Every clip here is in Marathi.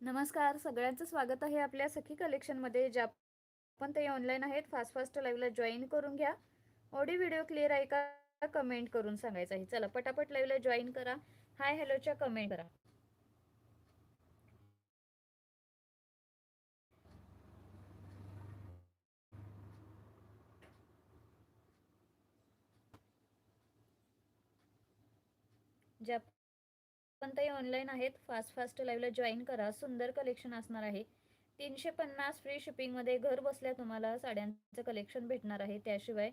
नमस्कार. सगळ्यांचं स्वागत आहे आपल्या सखी कलेक्शनमध्ये ज्या पण ते ऑनलाईन आहेत फास्ट फास्ट लाईव्हला जॉईन करून घ्या. ऑडिओ व्हिडिओ क्लिअर आहे का? कमेंट करून सांगायचं आहे. चला पटापट लाईव्हला जॉईन करा. हाय हॅलोच्या कमेंट करा. ज्या पण ते ऑनलाईन आहेत. फास्ट फास्ट लाईव्हला जॉईन करा. सुंदर कलेक्शन असणार आहे. तीनशे पन्नास फ्री शिपिंगमध्ये घर बसल्या तुम्हाला साड्यांचं कलेक्शन भेटणार आहे. त्याशिवाय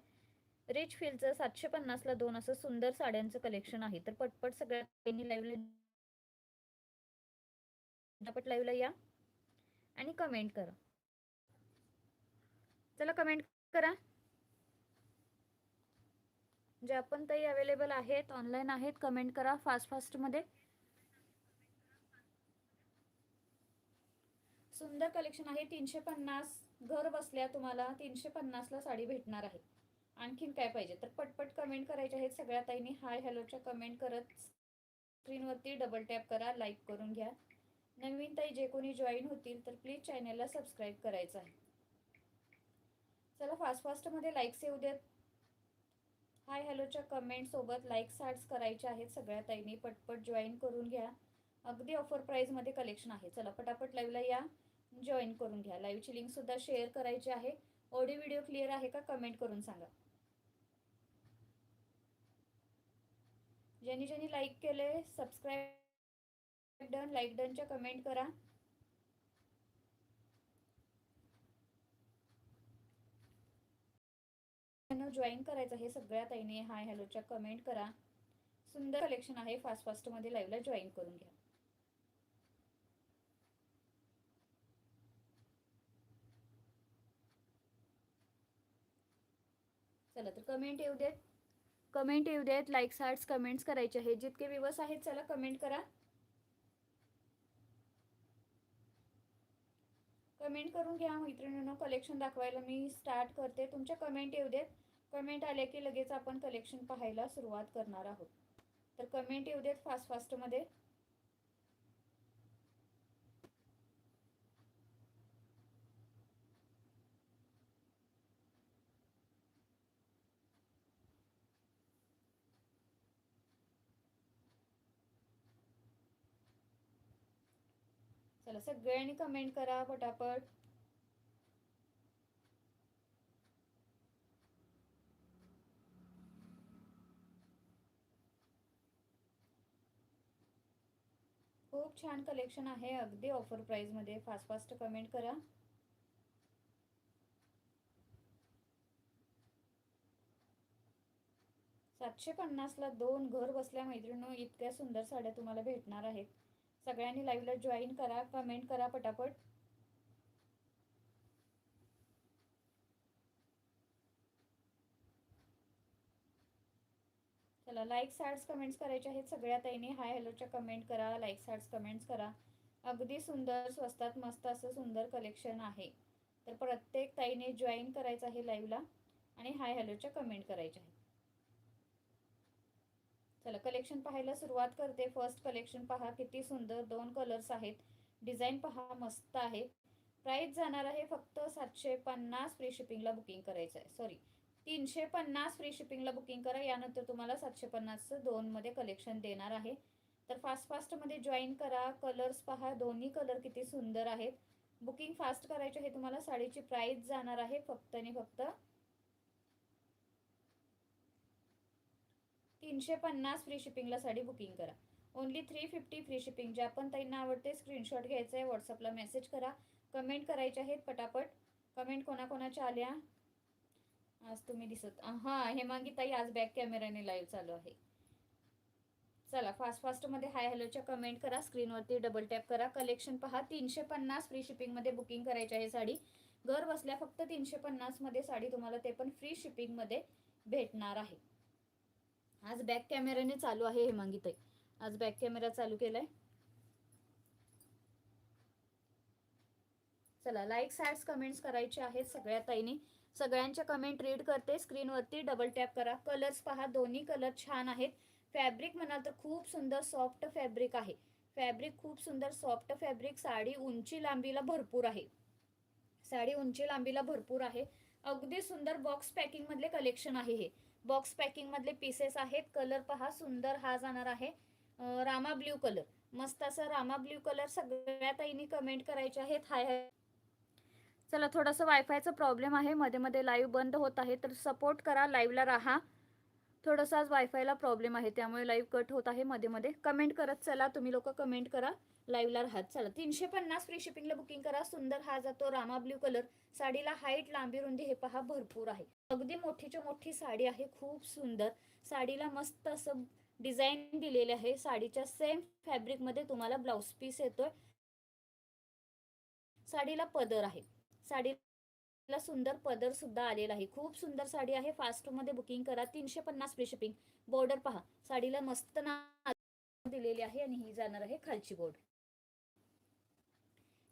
रिच फीलचं सातशे पन्नासला दोन असं सुंदर साड्यांचं कलेक्शन आहे. तर पटपट सगळ्यांनी लाईव्हला पटपट लाईव्हला या आणि कमेंट करा. चला कमेंट करा. जे आपण ताई अवेलेबल आहेत ऑनलाईन आहेत कमेंट करा फास्ट फास्टमध्ये सुंदर कलेक्शन आहे. तीनशे पन्नास घर बसल्या तुम्हाला तीनशे पन्नासला साडी भेटणार आहे. आणखीन काय पाहिजे? तर पटपट कमेंट करायचे आहेत सगळ्या ताईंनी हाय हॅलोच्या कमेंट करत स्क्रीनवरती डबल टॅप करा लाईक करून घ्या. नवीन ताई जे कोणी जॉईन होतील तर प्लीज चॅनेलला सबस्क्राईब करायचं आहे. चला फास्ट फास्टमध्ये लाईक्स येऊ देत. हाय हॅलोच्या कमेंट सोबत लाईक सार्ट्स करायचे आहेत सगळ्या ताईंनी पटपट जॉईन करून घ्या. अगदी ऑफर प्राईजमध्ये कलेक्शन आहे. चला पटापट लाईव्हला या. जॉईन करून घ्या. लाईव्हची लिंकसुद्धा शेअर करायची आहे. ऑडिओ व्हिडिओ क्लिअर आहे का कमेंट करून सांगा. ज्यांनी ज्यांनी लाईक केले सबस्क्राईब डन लाईक डनच्या कमेंट करा. जॉईन करायचं आहे सगळ्या ताईने. हाय हॅलोच्या कमेंट करा. सुंदर कलेक्शन आहे. फास्ट फास्टमध्ये लाईव्हला जॉईन करून घ्या. कमेंट येऊ देत. कमेंट येऊ देत लाईक्स हार्ट्स कमेंट्स करायचे आहेत. जितके विवस आहेत चला कमेंट करा. कमेंट करून घ्या मैत्रिणींनो कलेक्शन दाखवायला मी स्टार्ट करते. तुमच्या कमेंट येऊ देत. कमेंट आले की लगेच आपण कलेक्शन पाहायला सुरुवात करणार आहोत. तर कमेंट येऊ देत फास्ट फास्टमध्ये चला सगळ्यांनी कमेंट करा पटापट खूप छान कलेक्शन आहे अगदी ऑफर प्राइसमध्ये. फास्ट फास्ट कमेंट करा. सातशे पन्नासला दोन घर बसल्या मैत्रिणी इतक्या सुंदर साड्या तुम्हाला भेटणार आहेत. सगळ्यांनी लाईव्हला जॉईन करा कमेंट करा पटापट. चला लाईक सार्ट्स कमेंट्स करायचे आहेत सगळ्या ताईने. हाय हॅलोच्या कमेंट करा लाईक सार्ट्स कमेंट्स करा. अगदी सुंदर स्वस्तात मस्त असं सुंदर कलेक्शन आहे. तर प्रत्येक ताईने जॉईन करायचं आहे लाईव्हला आणि हाय हॅलोच्या कमेंट करायच्या आहेत. चला कलेक्शन पाहायला सुरुवात करते. फर्स्ट कलेक्शन पहा किती सुंदर दोन कलर्स आहेत. डिझाईन पहा मस्त आहे. प्राईस जाणार आहे फक्त सातशे पन्नास फ्री शिपिंगला बुकिंग करायचं आहे सॉरी तीनशे पन्नास फ्री शिपिंगला बुकिंग करा. यानंतर तुम्हाला सातशे पन्नासचं दोनमध्ये कलेक्शन देणार आहे. तर फास्ट फास्टमध्ये जॉईन करा. कलर्स पहा दोन्ही कलर किती सुंदर आहेत. बुकिंग फास्ट करायचे आहे तुम्हाला. साडीची प्राईस जाणार आहे फक्त आणि फक्त तीनशे पन्नास फ्री शिपिंगला साडी बुकिंग करा. Only three fifty free shipping ज्या पण ताईंना आवडते स्क्रीनशॉट घ्यायचं आहे व्हॉट्सअपला मेसेज करा. कमेंट करायचे आहेत पटापट. कमेंट कोणाकोणाच्या आल्या? आज तुम्ही दिसत हां हेमांगी ताई आज बॅक कॅमेऱ्याने लाईव्ह चालू आहे. चला फास्ट फास्टमध्ये हाय हॅलोच्या कमेंट करा. स्क्रीनवरती डबल टॅप करा. कलेक्शन पहा. तीनशे पन्नास फ्री शिपिंगमध्ये बुकिंग करायची आहे साडी. घर बसल्या फक्त तीनशे पन्नासमध्ये साडी तुम्हाला ते पण फ्री शिपिंगमध्ये भेटणार आहे. आज बॅक कॅमेऱ्याने चालू आहे हे ताई. आज बॅक कॅमेरा चालू केलाय. चला लाईक सॅड्स कमेंट्स करायचे आहेत सगळ्या ताईने. सगळ्यांच्या कमेंट रीड करते. स्क्रीनवरती डबल टॅप करा. कलर्स पहा दोन्ही कलर छान आहेत. फॅब्रिक म्हणाल तर खूप सुंदर सॉफ्ट फॅब्रिक आहे. फॅब्रिक खूप सुंदर सॉफ्ट फॅब्रिक साडी उंची लांबीला भरपूर आहे. साडी उंची लांबीला भरपूर आहे. अगदी सुंदर बॉक्स पॅकिंग मधले कलेक्शन आहे हे. बॉक्स पॅकिंग मधले पीसेस आहेत. कलर पहा सुंदर हा जाणार आहे. रामा ब्ल्यू कलर मस्त असं रामा ब्ल्यू कलर सगळ्या ताईंनी कमेंट करायचे आहेत. हाय हाय चला थोडंसं वायफायचा प्रॉब्लेम आहे. मध्ये मध्ये लाईव्ह बंद होत आहे. तर सपोर्ट करा लाईव्हला राहा. थोडंसं आज वायफायला प्रॉब्लेम आहे. त्यामुळे लाईव्ह कट होत आहे मध्ये मध्ये. कमेंट करत चला. तुम्ही लोक कमेंट करा. लाईव्हला राहत. चला तीनशे पन्नास फ्री शिपिंगला बुकिंग करा. सुंदर हा जातो. रामा ब्ल्यू कलर साडीला हाईट लांबी रुंदी हे पहा भरपूर आहे. अगदी मोठीच्या मोठी साडी आहे. खूप सुंदर. साडीला मस्त असं डिझाईन दिलेले आहे. साडीच्या सेम फॅब्रिकमध्ये तुम्हाला ब्लाऊज पीस येतोय. साडीला पदर आहे. साडीला सुंदर पदर सुद्धा आलेला आहे. खूप सुंदर साडी आहे. फास्टमध्ये बुकिंग करा. तीनशे पन्नास फ्री शिपिंग बॉर्डर पहा. साडीला मस्त ना दिलेली आहे आणि ही जाणार आहे खालची बॉर्डर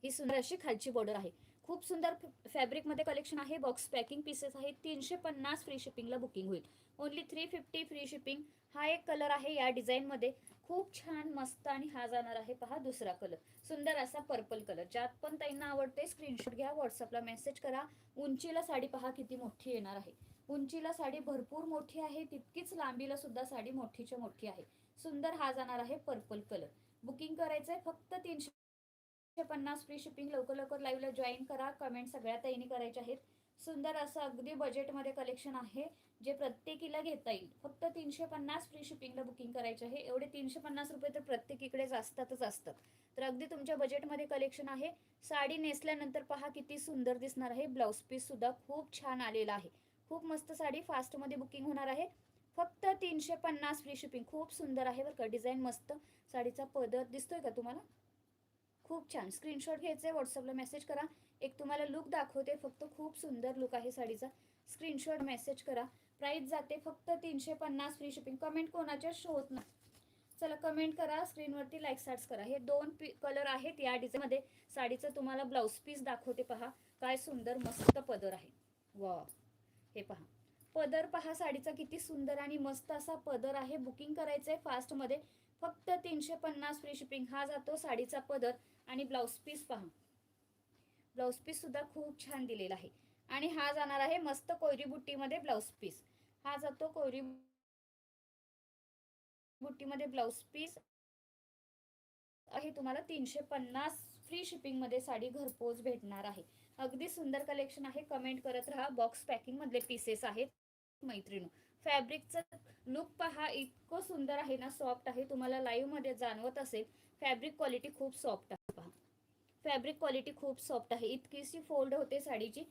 ही सुंदर अशी खालची बॉर्डर आहे. खूप सुंदर फॅब्रिकमध्ये कलेक्शन आहे बॉक्स पॅकिंग पीसेस आहे तीनशे पन्नास फ्री शिपिंगला बुकिंग होईल. Only three fifty free shipping हा एक कलर आहे या डिझाईनमध्ये खूप छान मस्त आणि हा जाणार आहे पहा दुसरा कलर सुंदर असा पर्पल कलर ज्यात पण त्यांना आवडते स्क्रीनशॉट घ्या व्हॉट्सअपला मेसेज करा. उंचीला साडी पहा किती मोठी येणार आहे. उंचीला साडी भरपूर मोठी आहे तितकीच लांबीला सुद्धा साडी मोठीच्या मोठी आहे. सुंदर हा जाणार आहे पर्पल कलर बुकिंग करायचं आहे फक्त तीनशे पन्नास फ्री शिपिंग लवकर लवकर लाईव्हला जॉईन करा. कमेंट सगळ्या ताईने करायच्या आहेत. सुंदर असं अगदी बजेटमध्ये कलेक्शन आहे जे प्रत्येकीला घेता येईल. फक्त तीनशे पन्नास फ्री शिपिंगला बुकिंग करायचे आहे. एवढे तीनशे पन्नास रुपये तर प्रत्येकीकडेच असतातच असतात. तर अगदी तुमच्या बजेटमध्ये कलेक्शन आहे. साडी नेसल्यानंतर पहा किती सुंदर दिसणार आहे. ब्लाऊज पीस सुद्धा खूप छान आलेला आहे. खूप मस्त साडी फास्टमध्ये बुकिंग होणार आहे. फक्त तीनशे पन्नास फ्री शिपिंग खूप सुंदर आहे बरं का. डिझाईन मस्त. साडीचा पदर दिसतोय का तुम्हाला? खूप छान. स्क्रीनशॉट घ्यायचं आहे व्हॉट्सअपला मेसेज करा. एक तुम्हाला लुक दाखवते फक्त खूप सुंदर लुक आहे साडीचा. स्क्रीनशॉट मेसेज करा. प्राईस जाते फक्त तीनशे पन्नास फ्री शिपिंग कमेंट कोणाच्या शो होत नाही. चला कमेंट करा स्क्रीनवरती लाईक सार्ट्स करा. हे दोन पी कलर आहेत या डिझाईनमध्ये साडीचं तुम्हाला ब्लाऊज पीस दाखवते पहा. काय सुंदर मस्त पदर आहे. वा हे पहा. पदर पहा साडीचा किती सुंदर आणि मस्त असा पदर आहे. बुकिंग करायचं आहे फास्टमध्ये फक्त तीनशे पन्नास फ्री शिपिंग हा जातो साडीचा पदर. आणि ब्लाऊज पीस पहा. ब्लाऊज पीस सुद्धा खूप छान दिलेला आहे. आणि हा जाणार आहे मस्त कोयरी बुट्टीमध्ये ब्लाऊज पीस. हा जातो कोयरी बुट्टीमध्ये ब्लाऊज पीस. आहे तुम्हाला तीनशे पन्नास फ्री शिपिंगमध्ये साडी घरपोच भेटणार आहे. अगदी सुंदर कलेक्शन आहे. कमेंट करत राहा. बॉक्स पॅकिंग मधले पीसेस आहेत मैत्रिणी. फॅब्रिकचं लुक पहा. इतकं सुंदर आहे ना सॉफ्ट आहे. तुम्हाला लाईव्हमध्ये जाणवत असेल. फॅब्रिक क्वालिटी खूप सॉफ्ट आहे. फॅब्रिक क्वालिटी खूप सॉफ्ट आहे. इतकीशी फोल्ड होते साडीची.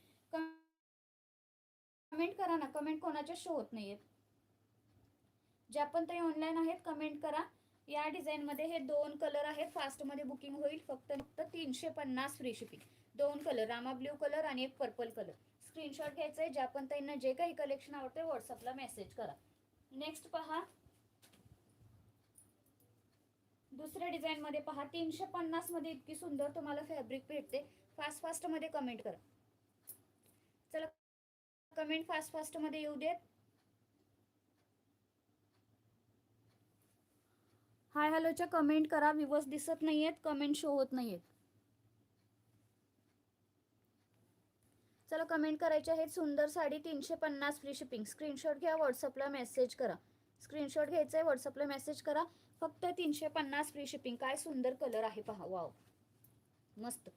कमेंट करा ना. कमेंट कोणाच्या शो होत नाहीये ज्या पण तरी ऑनलाईन आहेत कमेंट करा. या डिझाईन मध्ये हे दोन कलर आहेत. फास्टमध्ये बुकिंग होईल. फक्त फक्त तीनशे पन्नास फ्री शिपिंग दोन कलर रामा ब्ल्यू कलर आणि एक पर्पल कलर स्क्रीनशॉट घ्यायचा आहे ज्या पण त्यांना जे काही कलेक्शन आवडते व्हॉट्सअपला मेसेज करा. नेक्स्ट पहा. दुसऱ्या डिझाईन मध्ये पहा तीनशे पन्नासमध्ये इतकी सुंदर तुम्हाला फॅब्रिक भेटते. फास्ट फास्टमध्ये कमेंट करा. चला कमेंट फास्ट फास्टमध्ये येऊ देत. हाय हॅलोच्या कमेंट करा. विवस दिसत नाहीयेत कमेंट शो होत नाहीयेत. चला कमेंट करायचे आहेत. सुंदर साडी तीनशे पन्नास फ्री शिपिंग स्क्रीनशॉट घ्या व्हॉट्सअपला मेसेज करा. स्क्रीनशॉट घ्यायचा आहे व्हॉट्सअपला मेसेज करा. फक्त तीनशे पन्नास फ्री शिपिंग काय सुंदर कलर आहे पहा. वाव मस्त.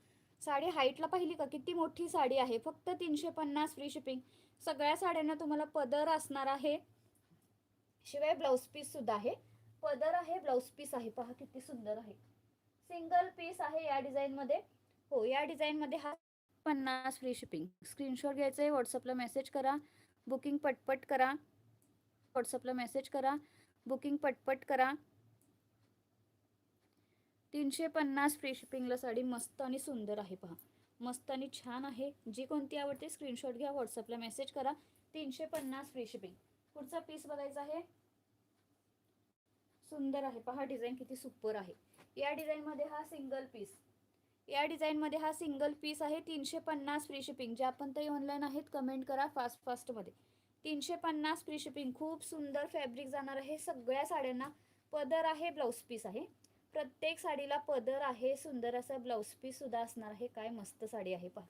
साडी हाईटला पाहिली का? किती मोठी साडी आहे. फक्त तीनशे पन्नास फ्री शिपिंग सगळ्या साड्यांना तुम्हाला पदर असणार आहे. शिवाय ब्लाऊज पीस सुद्धा आहे. पदर आहे ब्लाऊज पीस आहे. पहा किती सुंदर आहे. सिंगल पीस आहे या डिझाईनमध्ये हो या डिझाईनमध्ये हा पन्नास फ्री शिपिंग स्क्रीनशॉट घ्यायचं आहे. व्हॉट्सअपला मेसेज करा. बुकिंग पटपट करा. व्हॉट्सअपला मेसेज करा. बुकिंग पटपट करा. तीनशे पन्नास फ्री शिपिंगला साडी मस्त आणि सुंदर आहे पहा. मस्त आणि छान आहे. जी कोणती आवडते स्क्रीनशॉट घ्या व्हॉट्सअपला मेसेज करा. तीनशे पन्नास फ्री शिपिंग पुढचा पीस बघायचा आहे. सुंदर आहे पहा डिझाईन किती सुपर आहे. या डिझाईनमध्ये हा सिंगल पीस या डिझाईनमध्ये हा सिंगल पीस आहे. तीनशे पन्नास फ्री शिपिंग जे आपण तरी ऑनलाईन आहेत कमेंट करा फास्ट फास्टमध्ये तीनशे पन्नास फ्री शिपिंग खूप सुंदर फॅब्रिक जाणार आहे. सगळ्या साड्यांना पदर आहे ब्लाऊज पीस आहे. प्रत्येक साडीला पदर आहे सुंदर असा ब्लाऊज पीस सुद्धा असणार आहे. काय मस्त साडी आहे पहा.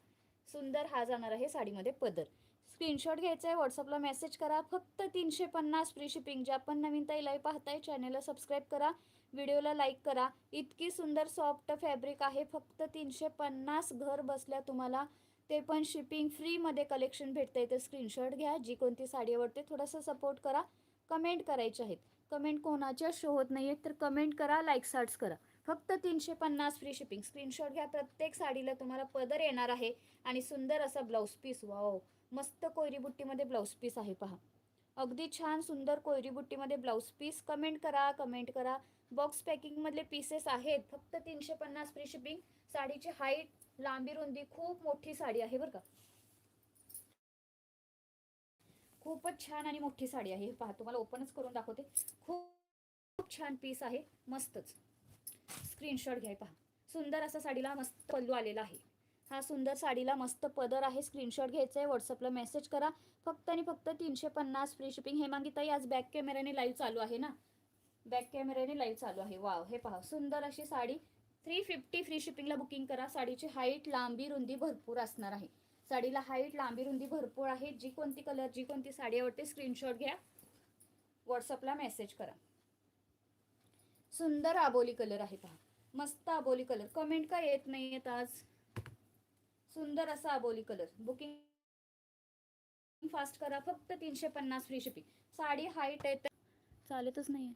सुंदर हा जाणार आहे साडीमध्ये पदर. स्क्रीनशॉट घ्यायचा आहे व्हॉट्सअपला मेसेज करा. फक्त तीनशे पन्नास फ्री शिपिंग ज्या पण नवीन ताई लाईव्ह पाहताय चॅनेलला सबस्क्राईब करा. व्हिडिओला लाईक करा. इतकी सुंदर सॉफ्ट फॅब्रिक आहे. फक्त तीनशे पन्नास घर बसल्या तुम्हाला ते पण शिपिंग फ्रीमध्ये कलेक्शन भेटतं तर स्क्रीनशॉट घ्या. जी कोणती साडी आवडते थोडासा सपोर्ट करा. कमेंट करायचे आहेत. कमेंट कोणाच्या शो होत नाही आहेत तर कमेंट करा लाईक सार्ट्स करा. फक्त तीनशे पन्नास फ्री शिपिंग स्क्रीनशॉट घ्या प्रत्येक साडीला तुम्हाला पदर येणार आहे आणि सुंदर असा ब्लाऊज पीस वाव मस्त कोयरी बुट्टीमध्ये ब्लाऊज पीस आहे पहा. अगदी छान सुंदर कोयरी बुट्टीमध्ये ब्लाऊज पीस कमेंट करा कमेंट करा. बॉक्स पॅकिंगमधले पीसेस आहेत. फक्त तीनशे पन्नास फ्री शिपिंग साडीची हाईट लांबी रुंदी खूप मोठी साडी आहे बरं का? खूपच छान आणि मोठी साडी आहे. हे पहा तुम्हाला ओपनच करून दाखवते. खूप खूप छान पीस आहे. मस्तच. स्क्रीनशॉट घ्याय पहा. सुंदर असा साडीला मस्त पल्लू आलेला आहे. हा सुंदर साडीला मस्त पदर आहे. स्क्रीनशॉट घ्यायचा आहे व्हॉट्सअपला मेसेज करा. फक्त आणि फक्त तीनशे पन्नास फ्री शिपिंग हे ताई आज बॅक कॅमेऱ्याने लाईव्ह चालू आहे ना? बॅक कॅमेऱ्याने लाईव्ह चालू आहे. वाव हे पहा. सुंदर अशी साडी. थ्री फिफ्टी फ्री शिपिंगला बुकिंग करा. साडीची हाईट लांबी रुंदी भरपूर असणार आहे. साडीला हाईट लांबी रुंदी भरपूर आहे. जी कोणती कलर जी कोणती साडी आवडते स्क्रीनशॉट घ्या. व्हॉट्सअपला मेसेज करा. सुंदर आबोली कलर आहे पहा. मस्त आबोली कलर कमेंट का येत नाही येत आज? सुंदर असा आबोली कलर बुकिंग फास्ट करा. फक्त तीनशे पन्नास फ्री शिपिंग साडी हाईट आहे तर चालतच नाही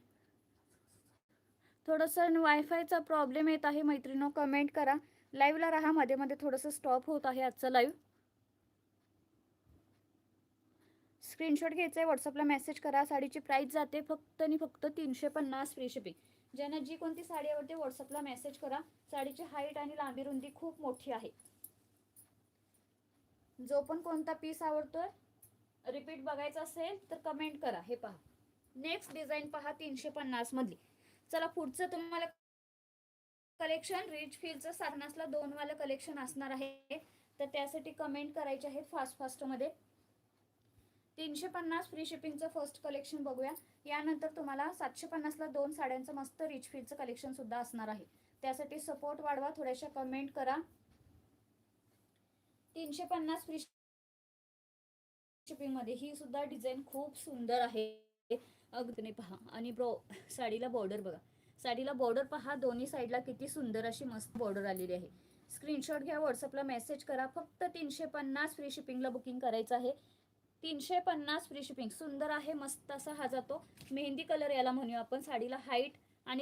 थोडंसं वायफायचा प्रॉब्लेम येत आहे. मैत्रिणो कमेंट करा. लाईव्हला राहा. मध्ये मध्ये थोडंसं स्टॉप होत आहे आजचं लाईव्ह स्क्रीनशॉट घ्यायचा आहे व्हॉट्सअपला मेसेज करा साडीची प्राईस जाते फक्त आणि फक्त तीनशे पन्नास फ्री शिपिंग ज्यांना जी कोणती साडी आवडते व्हॉट्सअपला मेसेज करा. साडीची हाईट आणि लांबी रुंदी खूप मोठी आहे. जो पण कोणता पीस आवडतोय रिपीट बघायचा असेल तर कमेंट करा. हे पहा. नेक्स्ट डिझाईन पहा तीनशे पन्नास मधली. चला पुढचं तुम्हाला कलेक्शन रिच फीलचं सारनासला दोन वाला कलेक्शन असणार आहे. तर त्यासाठी कमेंट करायचे आहेत फास्ट फास्टमध्ये तीनशे पन्नास फ्री शिपिंगचं फर्स्ट कलेक्शन बघूया. यानंतर तुम्हाला सातशे पन्नासला दोन साड्यांचं मस्त रिच फीलचं कलेक्शन सुद्धा असणार आहे. त्यासाठी सपोर्ट वाढवा थोड्याशा कमेंट करा. तीनशे पन्नास फ्री शिपिंगमध्ये ही सुद्धा डिझाईन खूप सुंदर आहे. अगदी पहा. आणि ब्रो साडीला बॉर्डर बघा. साडीला बॉर्डर पहा दोन्ही साईडला किती सुंदर अशी मस्त बॉर्डर आलेली आहे. स्क्रीनशॉट घ्या व्हॉट्सअपला मेसेज करा. फक्त तीनशे पन्नास फ्री शिपिंगला बुकिंग करायचं आहे. तीनशे पन्नास फ्री शिपिंग सुंदर आहे मस्त असा हा जातो. मेहंदी कलर याला म्हणूया आपण साडीला हाईट